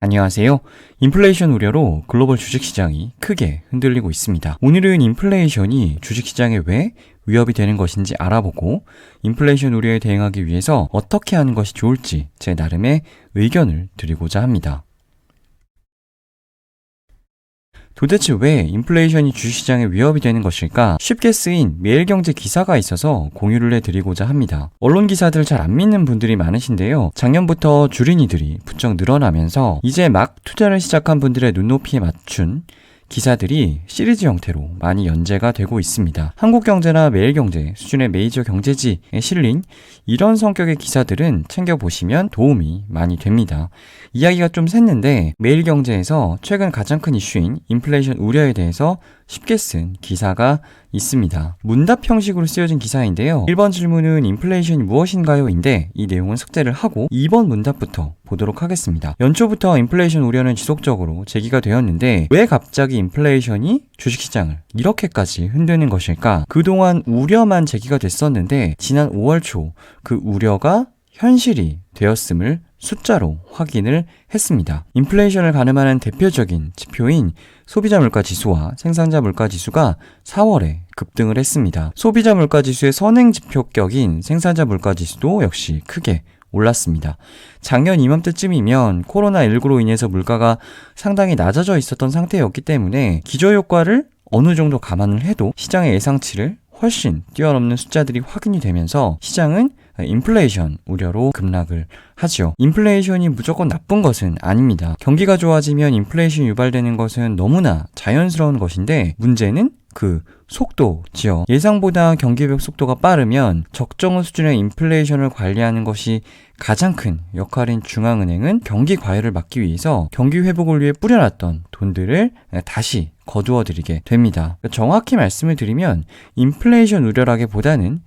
안녕하세요. 인플레이션 우려로 글로벌 주식시장이 크게 흔들리고 있습니다. 오늘은 인플레이션이 주식시장에 왜 위협이 되는 것인지 알아보고 인플레이션 우려에 대응하기 위해서 어떻게 하는 것이 좋을지 제 나름의 의견을 드리고자 합니다. 도대체 왜 인플레이션이 주식시장에 위협이 되는 것일까? 쉽게 쓰인 매일경제 기사가 있어서 공유를 해드리고자 합니다. 언론 기사들 잘 안 믿는 분들이 많으신데요. 작년부터 주린이들이 부쩍 늘어나면서 이제 막 투자를 시작한 분들의 눈높이에 맞춘 기사들이 시리즈 형태로 많이 연재가 되고 있습니다. 한국경제나 매일경제 수준의 메이저 경제지에 실린 이런 성격의 기사들은 챙겨보시면 도움이 많이 됩니다. 이야기가 좀 샜는데 매일경제에서 최근 가장 큰 이슈인 인플레이션 우려에 대해서 쉽게 쓴 기사가 있습니다. 문답 형식으로 쓰여진 기사인데요. 1번 질문은 인플레이션이 무엇인가요? 인데 이 내용은 숙제를 하고 2번 문답부터 보도록 하겠습니다. 연초부터 인플레이션 우려는 지속적으로 제기가 되었는데 왜 갑자기 인플레이션이 주식시장을 이렇게까지 흔드는 것일까? 그동안 우려만 제기가 됐었는데 지난 5월 초 그 우려가 현실이 되었음을 숫자로 확인을 했습니다. 인플레이션을 가늠하는 대표적인 지표인 소비자 물가 지수와 생산자 물가 지수가 4월에 급등을 했습니다. 소비자 물가 지수의 선행 지표격인 생산자 물가 지수도 역시 크게 올랐습니다. 작년 이맘때쯤이면 코로나19로 인해서 물가가 상당히 낮아져 있었던 상태였기 때문에 기저효과를 어느 정도 감안을 해도 시장의 예상치를 훨씬 뛰어넘는 숫자들이 확인이 되면서 시장은 인플레이션 우려로 급락을 하죠. 인플레이션이 무조건 나쁜 것은 아닙니다. 경기가 좋아지면 인플레이션 유발되는 것은 너무나 자연스러운 것인데 문제는 그 속도지요. 예상보다 경기 회복 속도가 빠르면 적정 수준의 인플레이션을 관리하는 것이 가장 큰 역할인 중앙은행은 경기 과열을 막기 위해서 경기 회복을 위해 뿌려놨던 돈들을 다시 거두어 드리게 됩니다. 정확히 말씀을 드리면 인플레이션 우려라기보다는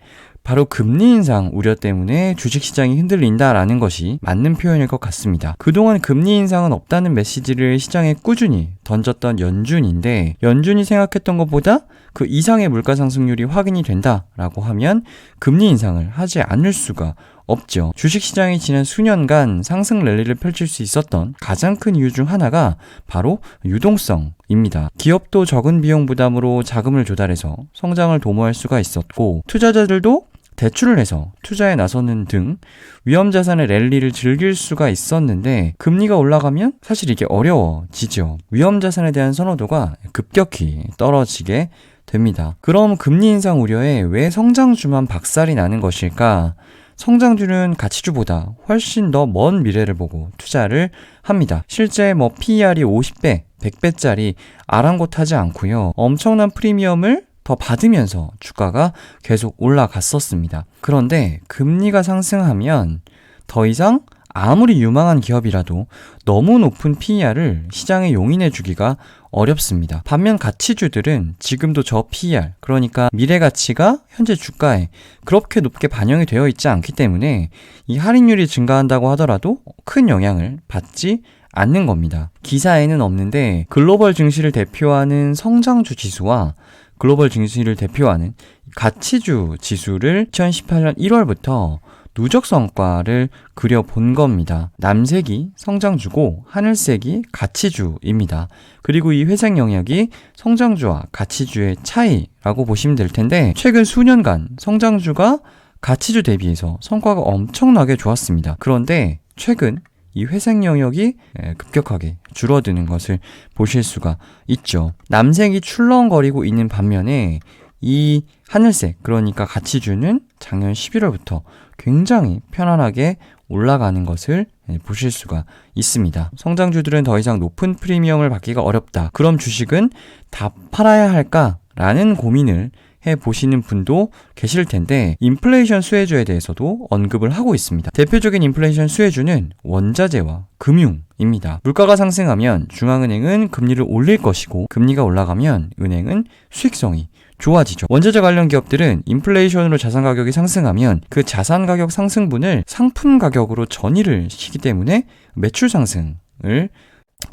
바로 금리 인상 우려 때문에 주식시장이 흔들린다라는 것이 맞는 표현일 것 같습니다. 그동안 금리 인상은 없다는 메시지를 시장에 꾸준히 던졌던 연준인데 연준이 생각했던 것보다 그 이상의 물가 상승률이 확인이 된다라고 하면 금리 인상을 하지 않을 수가 없죠. 주식시장이 지난 수년간 상승 랠리를 펼칠 수 있었던 가장 큰 이유 중 하나가 바로 유동성 입니다. 기업도 적은 비용 부담으로 자금을 조달해서 성장을 도모할 수가 있었고 투자자들도 대출을 해서 투자에 나서는 등 위험 자산의 랠리를 즐길 수가 있었는데 금리가 올라가면 사실 이게 어려워지죠. 위험 자산에 대한 선호도가 급격히 떨어지게 됩니다. 그럼 금리 인상 우려에 왜 성장주만 박살이 나는 것일까? 성장주는 가치주보다 훨씬 더 먼 미래를 보고 투자를 합니다. 실제 뭐 PER이 50배, 100배짜리 아랑곳하지 않고요. 엄청난 프리미엄을 더 받으면서 주가가 계속 올라갔었습니다. 그런데 금리가 상승하면 더 이상 아무리 유망한 기업이라도 너무 높은 PER을 시장에 용인해 주기가 어렵습니다. 반면 가치주들은 지금도 저 PER, 그러니까 미래 가치가 현재 주가에 그렇게 높게 반영이 되어 있지 않기 때문에 이 할인율이 증가한다고 하더라도 큰 영향을 받지 않는 겁니다. 기사에는 없는데 글로벌 증시를 대표하는 성장주 지수와 글로벌 증시를 대표하는 가치주 지수를 2018년 1월부터 누적 성과를 그려본 겁니다. 남색이 성장주고 하늘색이 가치주입니다. 그리고 이 회색 영역이 성장주와 가치주의 차이라고 보시면 될 텐데 최근 수년간 성장주가 가치주 대비해서 성과가 엄청나게 좋았습니다. 그런데 최근 이 회색 영역이 급격하게 줄어드는 것을 보실 수가 있죠. 남색이 출렁거리고 있는 반면에 이 하늘색, 그러니까 가치주는 작년 11월부터 굉장히 편안하게 올라가는 것을 보실 수가 있습니다. 성장주들은 더 이상 높은 프리미엄을 받기가 어렵다. 그럼 주식은 다 팔아야 할까? 라는 고민을 해 보시는 분도 계실 텐데 인플레이션 수혜주에 대해서도 언급을 하고 있습니다. 대표적인 인플레이션 수혜주는 원자재와 금융입니다. 물가가 상승하면 중앙은행은 금리를 올릴 것이고 금리가 올라가면 은행은 수익성이 좋아지죠. 원자재 관련 기업들은 인플레이션으로 자산 가격이 상승하면 그 자산 가격 상승분을 상품 가격으로 전이를 시키기 때문에 매출 상승을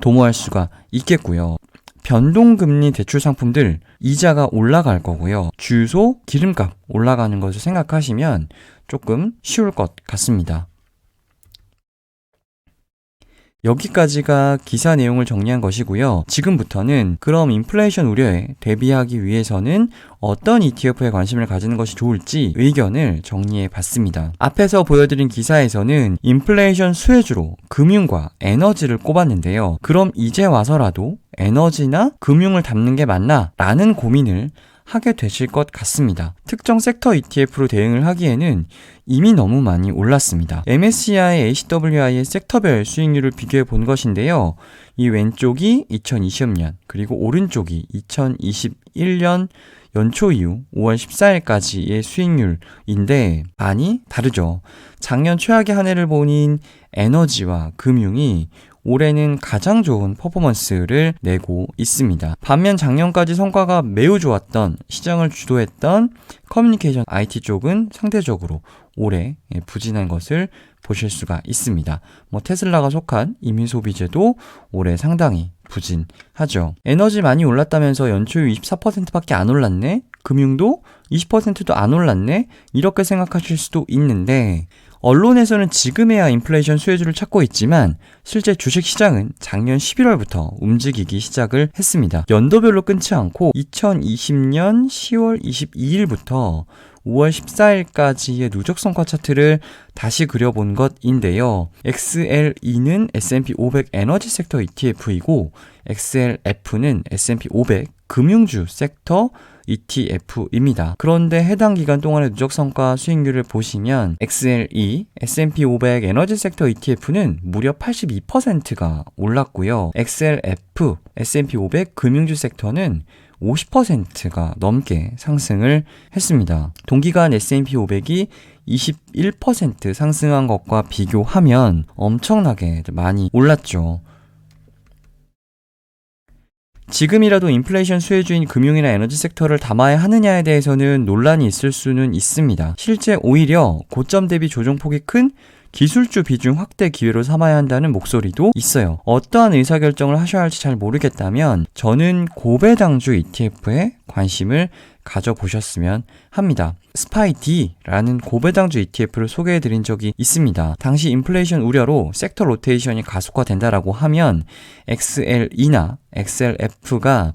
도모할 수가 있겠고요. 변동금리 대출 상품들 이자가 올라갈 거고요. 주소, 기름값 올라가는 것을 생각하시면 조금 쉬울 것 같습니다. 여기까지가 기사 내용을 정리한 것이고요. 지금부터는 그럼 인플레이션 우려에 대비하기 위해서는 어떤 ETF에 관심을 가지는 것이 좋을지 의견을 정리해 봤습니다. 앞에서 보여드린 기사에서는 인플레이션 수혜주로 금융과 에너지를 꼽았는데요. 그럼 이제 와서라도 에너지나 금융을 담는 게 맞나? 라는 고민을 하게 되실 것 같습니다. 특정 섹터 ETF로 대응을 하기에는 이미 너무 많이 올랐습니다. MSCI ACWI의 섹터별 수익률을 비교해 본 것인데요. 이 왼쪽이 2020년, 그리고 오른쪽이 2021년 연초 이후 5월 14일까지의 수익률인데 많이 다르죠. 작년 최악의 한 해를 보인 에너지와 금융이 올해는 가장 좋은 퍼포먼스를 내고 있습니다. 반면 작년까지 성과가 매우 좋았던 시장을 주도했던 커뮤니케이션 IT 쪽은 상대적으로 올해 예, 부진한 것을 보실 수가 있습니다. 뭐 테슬라가 속한 이민소비재도 올해 상당히 부진하죠. 에너지 많이 올랐다면서 연초율 24%밖에 안 올랐네? 금융도 20%도 안 올랐네? 이렇게 생각하실 수도 있는데 언론에서는 지금에야 인플레이션 수혜주를 찾고 있지만 실제 주식 시장은 작년 11월부터 움직이기 시작을 했습니다. 연도별로 끊지 않고 2020년 10월 22일부터 5월 14일까지의 누적 성과 차트를 다시 그려본 것인데요. XLE는 S&P 500 에너지 섹터 ETF이고 XLF는 S&P 500 금융주 섹터 ETF입니다. 그런데 해당 기간 동안의 누적 성과 수익률을 보시면 XLE, S&P 500 에너지 섹터 ETF는 무려 82%가 올랐고요. XLF, S&P 500 금융주 섹터는 50%가 넘게 상승을 했습니다. 동기간 S&P 500이 21% 상승한 것과 비교하면 엄청나게 많이 올랐죠. 지금이라도 인플레이션 수혜주인 금융이나 에너지 섹터를 담아야 하느냐에 대해서는 논란이 있을 수는 있습니다. 실제 오히려 고점 대비 조정폭이 큰 기술주 비중 확대 기회로 삼아야 한다는 목소리도 있어요. 어떠한 의사결정을 하셔야 할지 잘 모르겠다면 저는 고배당주 ETF에 관심을 가져보셨으면 합니다. 스파이디라는 고배당주 ETF를 소개해드린 적이 있습니다. 당시 인플레이션 우려로 섹터 로테이션이 가속화된다라고 하면 XLE나 XLF가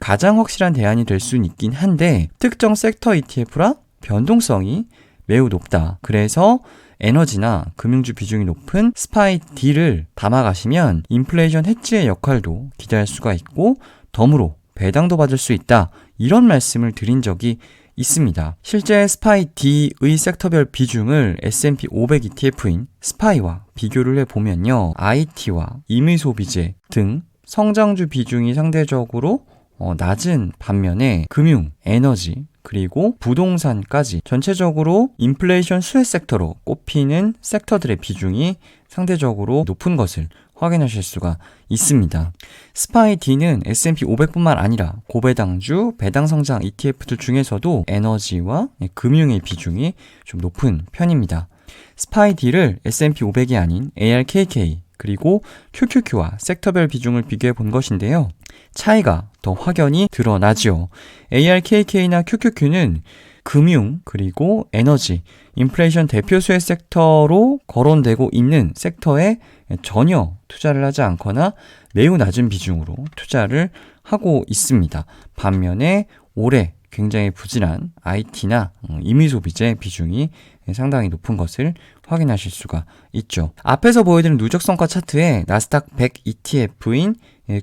가장 확실한 대안이 될 수는 있긴 한데 특정 섹터 ETF라 변동성이 매우 높다. 그래서 에너지나 금융주 비중이 높은 스파이 D를 담아가시면 인플레이션 해지의 역할도 기대할 수가 있고 덤으로 배당도 받을 수 있다. 이런 말씀을 드린 적이 있습니다. 실제 스파이 D의 섹터별 비중을 S&P 500 ETF인 스파이와 비교를 해보면요. IT와 임의소비재 등 성장주 비중이 상대적으로 어, 낮은 반면에 금융, 에너지, 그리고 부동산까지 전체적으로 인플레이션 수혜 섹터로 꼽히는 섹터들의 비중이 상대적으로 높은 것을 확인하실 수가 있습니다. 스파이 D는 S&P 500뿐만 아니라 고배당주, 배당성장 ETF들 중에서도 에너지와 금융의 비중이 좀 높은 편입니다. 스파이 D를 S&P 500이 아닌 ARKK 그리고 QQQ와 섹터별 비중을 비교해 본 것인데요. 차이가 더 확연히 드러나지요. ARKK나 QQQ는 금융 그리고 에너지, 인플레이션 대표 수혜 섹터로 거론되고 있는 섹터에 전혀 투자를 하지 않거나 매우 낮은 비중으로 투자를 하고 있습니다. 반면에 올해 굉장히 부진한 IT나 어, 임의소비재 비중이 상당히 높은 것을 확인하실 수가 있죠. 앞에서 보여드린 누적성과 차트에 나스닥 100 ETF인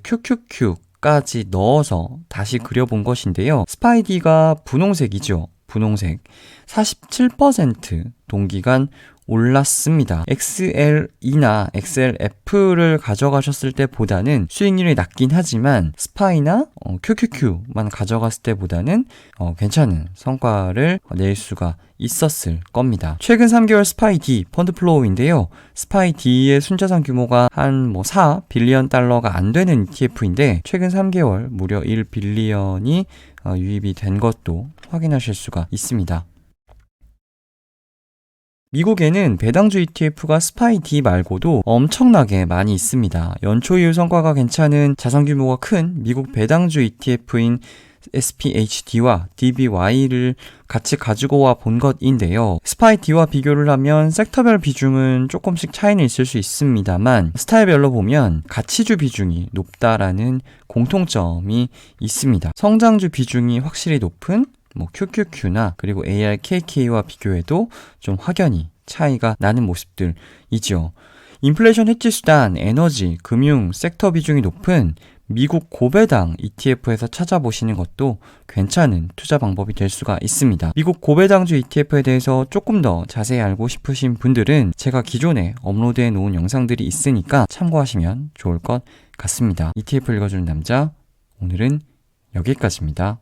QQQ까지 넣어서 다시 그려본 것인데요. 스파이디가 분홍색이죠. 분홍색. 47% 동기간 올랐습니다. XLE나 XLF를 가져가셨을 때보다는 수익률이 낮긴 하지만 스파이나 어, QQQ만 가져갔을 때보다는 어, 괜찮은 성과를 낼 수가 있었을 겁니다. 최근 3개월 스파이 D 펀드 플로우인데요. 스파이 D의 순자산 규모가 한 뭐 4 빌리언 달러가 안 되는 ETF인데 최근 3개월 무려 1 빌리언이 어, 유입이 된 것도 확인하실 수가 있습니다. 미국에는 배당주 ETF가 스파이 D 말고도 엄청나게 많이 있습니다. 연초 이후 성과가 괜찮은 자산 규모가 큰 미국 배당주 ETF인 SPHD와 DBY를 같이 가지고 와 본 것인데요. 스파이 D와 비교를 하면 섹터별 비중은 조금씩 차이는 있을 수 있습니다만 스타일별로 보면 가치주 비중이 높다라는 공통점이 있습니다. 성장주 비중이 확실히 높은 뭐 QQQ나 그리고 ARKK와 비교해도 좀 확연히 차이가 나는 모습들이죠. 인플레이션 해지 수단, 에너지, 금융, 섹터 비중이 높은 미국 고배당 ETF에서 찾아보시는 것도 괜찮은 투자 방법이 될 수가 있습니다. 미국 고배당주 ETF에 대해서 조금 더 자세히 알고 싶으신 분들은 제가 기존에 업로드해 놓은 영상들이 있으니까 참고하시면 좋을 것 같습니다. ETF 읽어주는 남자, 오늘은 여기까지입니다.